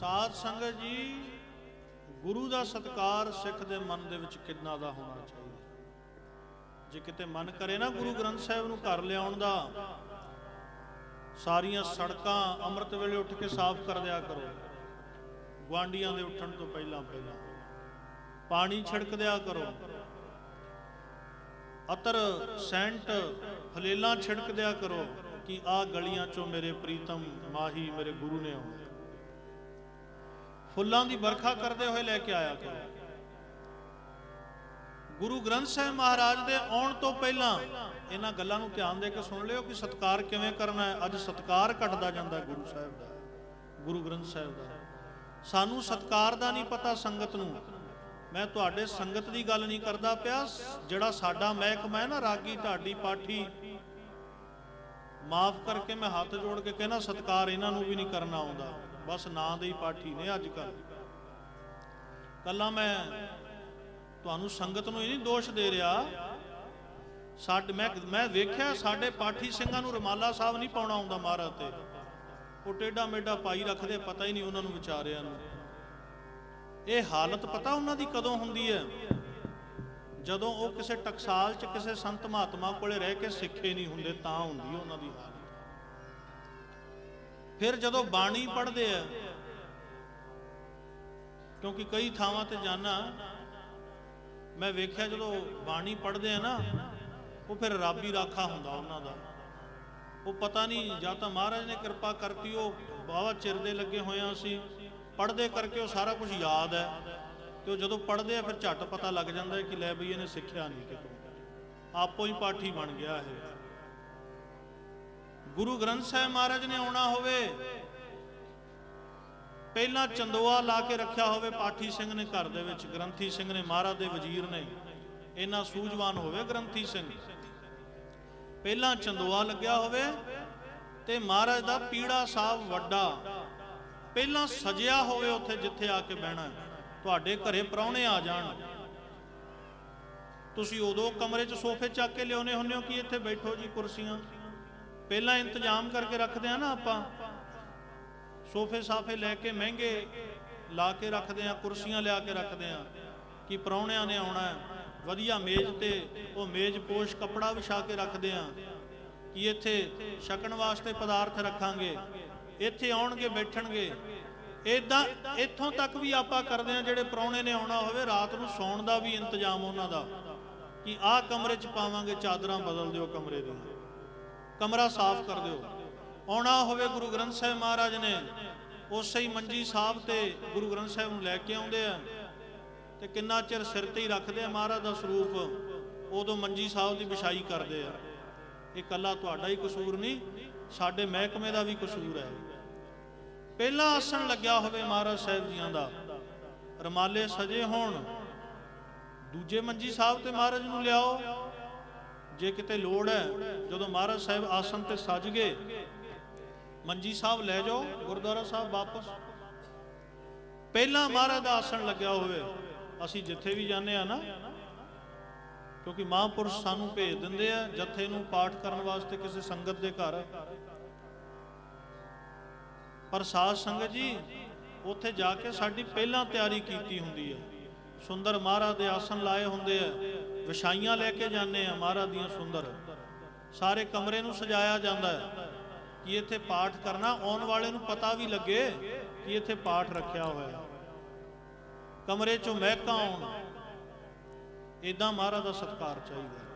ਸਾਧ ਸੰਗਤ ਜੀ, ਗੁਰੂ ਦਾ ਸਤਕਾਰ ਸਿੱਖ ਦੇ ਮਨ ਦੇ ਵਿੱਚ ਕਿੰਨਾ ਦਾ ਹੋਣਾ ਚਾਹੀਦਾ? ਜੇ ਕਿਤੇ ਮਨ ਕਰੇ ਨਾ ਗੁਰੂ ਗ੍ਰੰਥ ਸਾਹਿਬ ਨੂੰ ਘਰ ਲਿਆਉਣ ਦਾ, ਸਾਰੀਆਂ ਸੜਕਾਂ ਅੰਮ੍ਰਿਤ ਵੇਲੇ ਉੱਠ ਕੇ ਸਾਫ਼ ਕਰ ਦਿਆ ਕਰੋ। ਗੁਆਂਢੀਆਂ ਦੇ ਉੱਠਣ ਤੋਂ ਪਹਿਲਾਂ ਪਹਿਲਾਂ। ਪਾਣੀ ਛਿੜਕ ਦਿਆ ਕਰੋ। ਅਤਰ ਸੈਂਟ ਫਲੇਲਾਂ ਛਿੜਕ ਦਿਆ ਕਰੋ ਕਿ ਆ ਗਲੀਆਂ ਚੋਂ ਮੇਰੇ ਪ੍ਰੀਤਮ ਮਾਹੀ ਮੇਰੇ ਗੁਰੂ ਨੇ ਆਉਣਾ। ਫੁੱਲਾਂ ਦੀ ਵਰਖਾ ਕਰਦੇ ਹੋਏ ਲੈ ਕੇ ਆਇਆ ਕਰੋ। ਗੁਰੂ ਗ੍ਰੰਥ ਸਾਹਿਬ ਮਹਾਰਾਜ ਦੇ ਆਉਣ ਤੋਂ ਪਹਿਲਾਂ ਇਹਨਾਂ ਗੱਲਾਂ ਨੂੰ ਧਿਆਨ ਦੇ ਕੇ ਸੁਣ ਲਿਓ ਕਿ ਸਤਕਾਰ ਕਿਵੇਂ ਕਰਨਾ ਹੈ। ਅੱਜ ਸਤਕਾਰ ਘਟਦਾ ਜਾਂਦਾ ਗੁਰੂ ਸਾਹਿਬ ਦਾ, ਗੁਰੂ ਗ੍ਰੰਥ ਸਾਹਿਬ ਦਾ। ਸਾਨੂੰ ਸਤਕਾਰ ਦਾ ਨਹੀਂ ਪਤਾ ਸੰਗਤ ਨੂੰ। ਮੈਂ ਤੁਹਾਡੇ ਸੰਗਤ ਦੀ ਗੱਲ ਨਹੀਂ ਕਰਦਾ ਪਿਆ। ਜਿਹੜਾ ਸਾਡਾ ਮਹਿਕਮਾ ਹੈ ਨਾ, ਰਾਗੀ, ਢਾਡੀ, ਪਾਠੀ, ਮਾਫ ਕਰਕੇ ਮੈਂ ਹੱਥ ਜੋੜ ਕੇ ਕਹਿੰਦਾ ਸਤਕਾਰ ਇਹਨਾਂ ਨੂੰ ਵੀ ਨਹੀਂ ਕਰਨਾ ਆਉਂਦਾ। ਬਸ ਨਾਂ ਦੇ ਹੀ ਪਾਠੀ ਨੇ ਅੱਜ ਕੱਲ ਕੱਲਾ ਮੈਂ ਤੁਹਾਨੂੰ ਸੰਗਤ ਨੂੰ ਇਹ ਨਹੀਂ ਦੋਸ਼ ਦੇ ਰਿਹਾ, ਸਾਡੇ ਮੈਂ ਮੈਂ ਵੇਖਿਆ ਸਾਡੇ ਪਾਠੀ ਸਿੰਘਾਂ ਨੂੰ ਰਮਾਲਾ ਸਾਹਿਬ ਨਹੀਂ ਪਾਉਣਾ ਆਉਂਦਾ ਮਹਾਰਾਜ ਤੇ। ਉਹ ਟੇਡਾ ਮੇਡਾ ਪਾਈ ਰੱਖਦੇ, ਪਤਾ ਹੀ ਨਹੀਂ ਉਹਨਾਂ ਨੂੰ ਵਿਚਾਰਿਆਂ ਨੂੰ। ਇਹ ਹਾਲਤ ਪਤਾ ਉਹਨਾਂ ਦੀ ਕਦੋਂ ਹੁੰਦੀ ਹੈ? ਜਦੋਂ ਉਹ ਕਿਸੇ ਟਕਸਾਲ 'ਚ ਕਿਸੇ ਸੰਤ ਮਹਾਤਮਾ ਕੋਲੇ ਰਹਿ ਕੇ ਸਿੱਖੇ ਨਹੀਂ ਹੁੰਦੇ, ਤਾਂ ਹੁੰਦੀ ਉਹਨਾਂ ਦੀ ਹਾਲਤ। ਫਿਰ ਜਦੋਂ ਬਾਣੀ ਪੜ੍ਹਦੇ ਆ, ਕਿਉਂਕਿ ਕਈ ਥਾਵਾਂ ਤੇ ਜਾਣਾ ਮੈਂ ਵੇਖਿਆ ਜਦੋਂ ਬਾਣੀ ਪੜ੍ਹਦੇ ਆ ਨਾ, ਉਹ ਫਿਰ ਰੱਬ ਹੀ ਰਾਖਾ ਹੁੰਦਾ ਉਹਨਾਂ ਦਾ। ਉਹ ਪਤਾ ਨਹੀਂ, ਜਾਂ ਤਾਂ ਮਹਾਰਾਜ ਨੇ ਕਿਰਪਾ ਕਰਤੀ, ਉਹ ਬਾਵਾ ਚਿਰ ਦੇ ਲੱਗੇ ਹੋਏ ਸੀ ਪੜ੍ਹਦੇ ਕਰਕੇ ਉਹ ਸਾਰਾ ਕੁਝ ਯਾਦ ਹੈ। ਤੇ ਉਹ ਜਦੋਂ ਪੜ੍ਹਦੇ ਆ, ਫਿਰ ਝੱਟ ਪਤਾ ਲੱਗ ਜਾਂਦਾ ਕਿ ਲੈ ਬਈ ਇਹਨੇ ਸਿੱਖਿਆ ਨਹੀਂ ਕਿਤੋਂ। ਆਪੋ ਹੀ ਪਾਠੀ ਬਣ ਗਿਆ ਇਹ। ਗੁਰੂ ਗ੍ਰੰਥ ਸਾਹਿਬ ਮਹਾਰਾਜ ਨੇ ਆਉਣਾ ਹੋਵੇ, ਪਹਿਲਾਂ ਚੰਦੋਆ ਲਾ ਕੇ ਰੱਖਿਆ ਹੋਵੇ, ਪਾਠੀ ਸਿੰਘ ਨੇ ਘਰ ਦੇ ਵਿੱਚ, ਗ੍ਰੰਥੀ ਸਿੰਘ ਨੇ, ਮਹਾਰਾਜ ਦੇ ਵਜ਼ੀਰ ਨੇ ਇਹਨਾਂ ਸੂਝਵਾਨ ਹੋਵੇ ਗ੍ਰੰਥੀ ਸਿੰਘ। ਪਹਿਲਾਂ ਚੰਦੋਆ ਲੱਗਿਆ ਹੋਵੇ ਤੇ ਮਹਾਰਾਜ ਦਾ ਪੀੜਾ ਸਾਹਿਬ ਵੱਡਾ। ਪਹਿਲਾਂ ਸਜਿਆ ਹੋਵੇ ਉੱਥੇ ਜਿੱਥੇ ਆ ਕੇ ਬਹਿਣਾ, ਤੁਹਾਡੇ ਘਰੇ ਪ੍ਰਾਹੁਣੇ ਆ ਜਾਣ। ਤੁਸੀਂ ਉਦੋਂ ਕਮਰੇ 'ਚ ਸੋਫੇ ਚੱਕ ਕੇ ਲਿਆਉਨੇ ਹੁੰਨੇ ਹੋ ਕਿ ਇੱਥੇ ਬੈਠੋ ਜੀ ਕੁਰਸੀਆਂ। ਪਹਿਲਾਂ ਇੰਤਜ਼ਾਮ ਕਰਕੇ ਰੱਖਦੇ ਆ ਨਾ ਆਪਾਂ। ਸੋਫੇ ਸਾਫੇ ਲੈ ਕੇ ਮਹਿੰਗੇ ਲਾ ਕੇ ਰੱਖਦੇ ਆ, ਕੁਰਸੀਆਂ ਲਿਆ ਕੇ ਰੱਖਦੇ ਆ ਕਿ ਪ੍ਰਾਹੁਣਿਆਂ ਨੇ ਆਉਣਾ ਹੈ। ਵਧੀਆ ਮੇਜ਼ ਤੇ ਉਹ ਮੇਜ਼ ਪੋਸ਼ ਕੱਪੜਾ ਵਿਛਾ ਕੇ ਰੱਖਦੇ ਆ ਕਿ ਇੱਥੇ ਛਕਣ ਵਾਸਤੇ ਪਦਾਰਥ ਰੱਖਾਂਗੇ, ਇੱਥੇ ਆਉਣਗੇ, ਬੈਠਣਗੇ। ਇਦਾਂ ਇੱਥੋਂ ਤੱਕ ਵੀ ਆਪਾਂ ਕਰਦੇ ਆ, ਜਿਹੜੇ ਪ੍ਰਾਹੁਣੇ ਨੇ ਆਉਣਾ ਹੋਵੇ, ਰਾਤ ਨੂੰ ਸੌਣ ਦਾ ਵੀ ਇੰਤਜ਼ਾਮ ਉਹਨਾਂ ਦਾ ਕਿ ਆਹ ਕਮਰੇ 'ਚ ਪਾਵਾਂਗੇ, ਚਾਦਰਾਂ ਬਦਲ ਦਿਓ ਕਮਰੇ ਦੀਆਂ। ਕਮਰਾ ਸਾਫ਼ ਕਰ ਦਿਓ। ਆਉਣਾ ਹੋਵੇ ਗੁਰੂ ਗ੍ਰੰਥ ਸਾਹਿਬ ਮਹਾਰਾਜ ਨੇ, ਉਸੇ ਹੀ ਮੰਜੀ ਸਾਹਿਬ ਤੇ ਗੁਰੂ ਗ੍ਰੰਥ ਸਾਹਿਬ ਨੂੰ ਲੈ ਕੇ ਆਉਂਦੇ ਆ। ਤੇ ਕਿੰਨਾ ਚਿਰ ਸਿਰ ਤੇ ਹੀ ਰੱਖਦੇ ਆ ਮਹਾਰਾਜ ਦਾ ਸਰੂਪ, ਉਦੋਂ ਮੰਜੀ ਸਾਹਿਬ ਦੀ ਵਿਛਾਈ ਕਰਦੇ ਆ। ਇਹ ਕੱਲਾ ਤੁਹਾਡਾ ਹੀ ਕਸੂਰ ਨਹੀਂ, ਸਾਡੇ ਮਹਿਕਮੇ ਦਾ ਵੀ ਕਸੂਰ ਹੈ। ਪਹਿਲਾ ਆਸਣ ਲੱਗਿਆ ਹੋਵੇ ਮਹਾਰਾਜ ਸਾਹਿਬ ਜੀਆਂ ਦਾ, ਰਮਾਲੇ ਸਜੇ ਹੋਣ, ਦੂਜੇ ਮੰਜੀ ਸਾਹਿਬ ਤੇ ਮਹਾਰਾਜ ਨੂੰ ਲਿਆਓ। ਜੇ ਕਿਤੇ ਲੋੜ ਹੈ, ਜਦੋਂ ਮਹਾਰਾਜ ਸਾਹਿਬ ਆਸਨ ਤੇ ਸੱਜ ਗਏ, ਮੰਜੀ ਸਾਹਿਬ ਲੈ ਜਾਓ, ਗੁਰਦੁਆਰਾ ਸਾਹਿਬ ਵਾਪਸ। ਪਹਿਲਾਂ ਮਹਾਰਾਜ ਦਾ ਆਸਣ ਲੱਗਿਆ ਹੋਵੇ, ਅਸੀਂ ਜਿੱਥੇ ਵੀ ਜਾਂਦੇ ਆ ਨਾ, ਕਿਉਂਕਿ ਮਹਾਂਪੁਰਸ਼ ਸਾਨੂੰ ਭੇਜ ਦਿੰਦੇ ਆ, ਜਥੇ ਨੂੰ ਪਾਠ ਕਰਨ ਵਾਸਤੇ ਕਿਸੇ ਸੰਗਤ ਦੇ ਘਰ। ਪਰ ਸਾਧ ਸੰਗਤ ਜੀ, ਉੱਥੇ ਜਾ ਕੇ ਸਾਡੀ ਪਹਿਲਾਂ ਤਿਆਰੀ ਕੀਤੀ ਹੁੰਦੀ ਹੈ। ਸੁੰਦਰ ਮਹਾਰਾਜ ਦੇ ਆਸਣ ਲਾਏ ਹੁੰਦੇ ਆ। ਵਿਛਾਈਆਂ ਲੈ ਕੇ ਜਾਂਦੇ ਆ ਮਹਾਰਾਜ ਦੀਆਂ ਸੁੰਦਰ। ਸਾਰੇ ਕਮਰੇ ਨੂੰ ਸਜਾਇਆ ਜਾਂਦਾ ਹੈ ਕਿ ਇੱਥੇ ਪਾਠ ਕਰਨਾ, ਆਉਣ ਵਾਲੇ ਨੂੰ ਪਤਾ ਵੀ ਲੱਗੇ ਕਿ ਇੱਥੇ ਪਾਠ ਰੱਖਿਆ ਹੋਇਆ ਹੈ। ਕਮਰੇ ਚੋਂ ਮਹਿਕਾਂ ਆਉਣ। ਇਦਾਂ ਮਹਾਰਾਜ ਦਾ ਸਤਕਾਰ ਚਾਹੀਦਾ